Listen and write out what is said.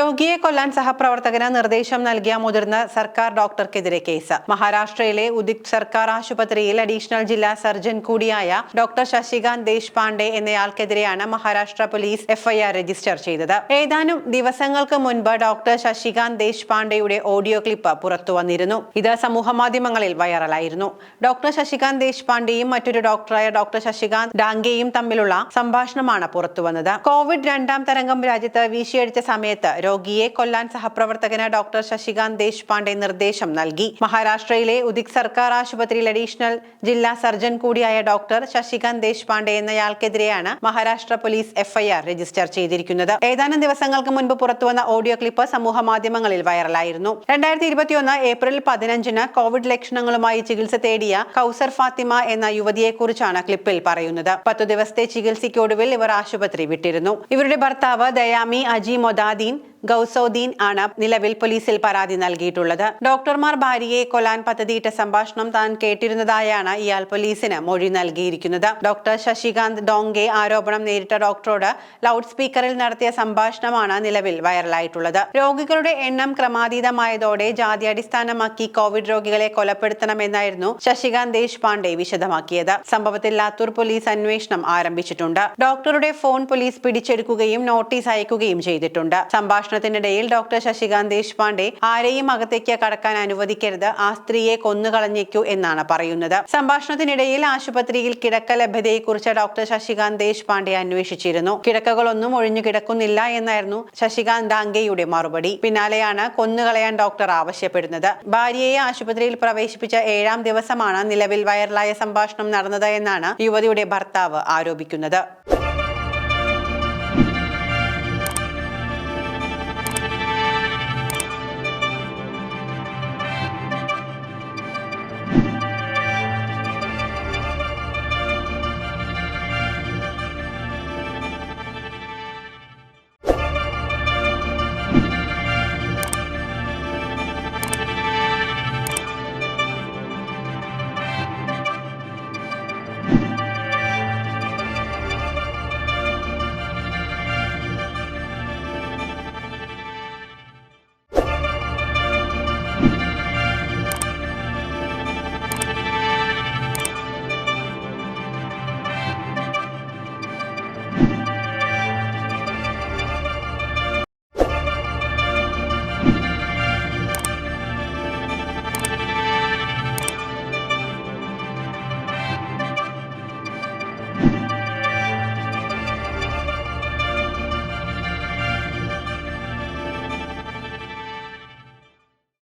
രോഗിയെ കൊല്ലാൻ സഹപ്രവർത്തകന് നിർദ്ദേശം നൽകിയ മുതിർന്ന സർക്കാർ ഡോക്ടർക്കെതിരെ കേസ്. മഹാരാഷ്ട്രയിലെ ഉദിക് സർക്കാർ ആശുപത്രിയിൽ അഡീഷണൽ ജില്ലാ സർജൻ കൂടിയായ ഡോക്ടർ ശശികാന്ത് ദേശ്പാണ്ഡെ എന്നയാൾക്കെതിരെയാണ് മഹാരാഷ്ട്ര പോലീസ് എഫ്ഐആർ രജിസ്റ്റർ ചെയ്തത്. ഏതാനും ദിവസങ്ങൾക്ക് മുൻപ് ഡോക്ടർ ശശികാന്ത് ദേശ്പാണ്ഡെയുടെ ഓഡിയോ ക്ലിപ്പ് പുറത്തു വന്നിരുന്നു. ഇത് സമൂഹമാധ്യമങ്ങളിൽ വൈറലായിരുന്നു. ഡോക്ടർ ശശികാന്ത് ദേശ്പാണ്ഡെയും മറ്റൊരു ഡോക്ടറായ ഡോക്ടർ ശശികാന്ത് ഡാംഗെയും തമ്മിലുള്ള സംഭാഷണമാണ് പുറത്തുവന്നത് കോവിഡ് രണ്ടാം തരംഗം രാജ്യത്ത് വീശിയടിച്ച സമയത്ത് രോഗിയെ കൊല്ലാൻ സഹപ്രവർത്തകന് ഡോക്ടർ ശശികാന്ത് ദേശ്പാണ്ഡെ നിർദ്ദേശം നൽകി. മഹാരാഷ്ട്രയിലെ ഉദിക് സർക്കാർ ആശുപത്രിയിൽ അഡീഷണൽ ജില്ലാ സർജൻ കൂടിയായ ഡോക്ടർ ശശികാന്ത് ദേശ്പാണ്ഡെ എന്നയാൾക്കെതിരെയാണ് മഹാരാഷ്ട്ര പോലീസ് എഫ്ഐആർ രജിസ്റ്റർ ചെയ്തിരിക്കുന്നത്. ഏതാനും ദിവസങ്ങൾക്ക് മുൻപ് പുറത്തുവന്ന ഓഡിയോ ക്ലിപ്പ് സമൂഹ മാധ്യമങ്ങളിൽ വൈറലായിരുന്നു. രണ്ടായിരത്തി ഇരുപത്തിയൊന്ന് ഏപ്രിൽ പതിനഞ്ചിന് കോവിഡ് ലക്ഷണങ്ങളുമായി ചികിത്സ തേടിയ കൗസർ ഫാത്തിമ എന്ന യുവതിയെക്കുറിച്ചാണ് ക്ലിപ്പിൽ പറയുന്നത്. പത്തു ദിവസത്തെ ചികിത്സയ്ക്കൊടുവിൽ ഇവർ ആശുപത്രി വിട്ടിരുന്നു. ഇവരുടെ ഭർത്താവ് ദയാമി അജി മൊദാദീൻ ഗൌസൌദ്ദീൻ ആണ് നിലവിൽ പോലീസിൽ പരാതി നൽകിയിട്ടുള്ളത്. ഡോക്ടർമാർ ഭാര്യയെ കൊലാൻ പദ്ധതിയിട്ട സംഭാഷണം താൻ കേട്ടിരുന്നതായാണ് ഇയാൾ പോലീസിന് മൊഴി നൽകിയിരിക്കുന്നത്. ഡോക്ടർ ശശികാന്ത് ഡോങ്കെ ആരോപണം നേരിട്ട ഡോക്ടറോട് ലൗഡ് സ്പീക്കറിൽ നടത്തിയ സംഭാഷണമാണ് നിലവിൽ വൈറലായിട്ടുള്ളത്. രോഗികളുടെ എണ്ണം ക്രമാതീതമായതോടെ ജാതി അടിസ്ഥാനമാക്കി കോവിഡ് രോഗികളെ കൊലപ്പെടുത്തണമെന്നായിരുന്നു ശശികാന്ത് ദേശ്പാണ്ഡെ വിശദമാക്കിയത്. സംഭവത്തിൽ ലാത്തൂർ പോലീസ് അന്വേഷണം ആരംഭിച്ചിട്ടുണ്ട്. ഡോക്ടറുടെ ഫോൺ പോലീസ് പിടിച്ചെടുക്കുകയും നോട്ടീസ് അയക്കുകയും ചെയ്തിട്ടുണ്ട്. സംഭാഷണത്തിനിടയിൽ ഡോക്ടർ ശശികാന്ത് ദേശ്പാണ്ഡെ ആരെയും അകത്തേക്ക് കടക്കാൻ അനുവദിക്കരുത് ആ സ്ത്രീയെ കൊന്നുകളഞ്ഞേക്കൂ എന്നാണ് പറയുന്നത്. സംഭാഷണത്തിനിടയിൽ ആശുപത്രിയിൽ കിടക്ക ലഭ്യതയെക്കുറിച്ച് ഡോക്ടർ ശശികാന്ത് ദേശ്പാണ്ഡെ അന്വേഷിച്ചിരുന്നു. കിടക്കകളൊന്നും ഒഴിഞ്ഞു കിടക്കുന്നില്ല എന്നായിരുന്നു ശശികാന്ത് ഡാംഗെയുടെ മറുപടി. പിന്നാലെയാണ് കൊന്നുകളയാൻ ഡോക്ടർ ആവശ്യപ്പെടുന്നത്. ഭാര്യയെ ആശുപത്രിയിൽ പ്രവേശിപ്പിച്ച ഏഴാം ദിവസമാണ് നിലവിൽ വൈറലായ സംഭാഷണം നടന്നത് എന്നാണ് യുവതിയുടെ ഭർത്താവ് ആരോപിക്കുന്നത്.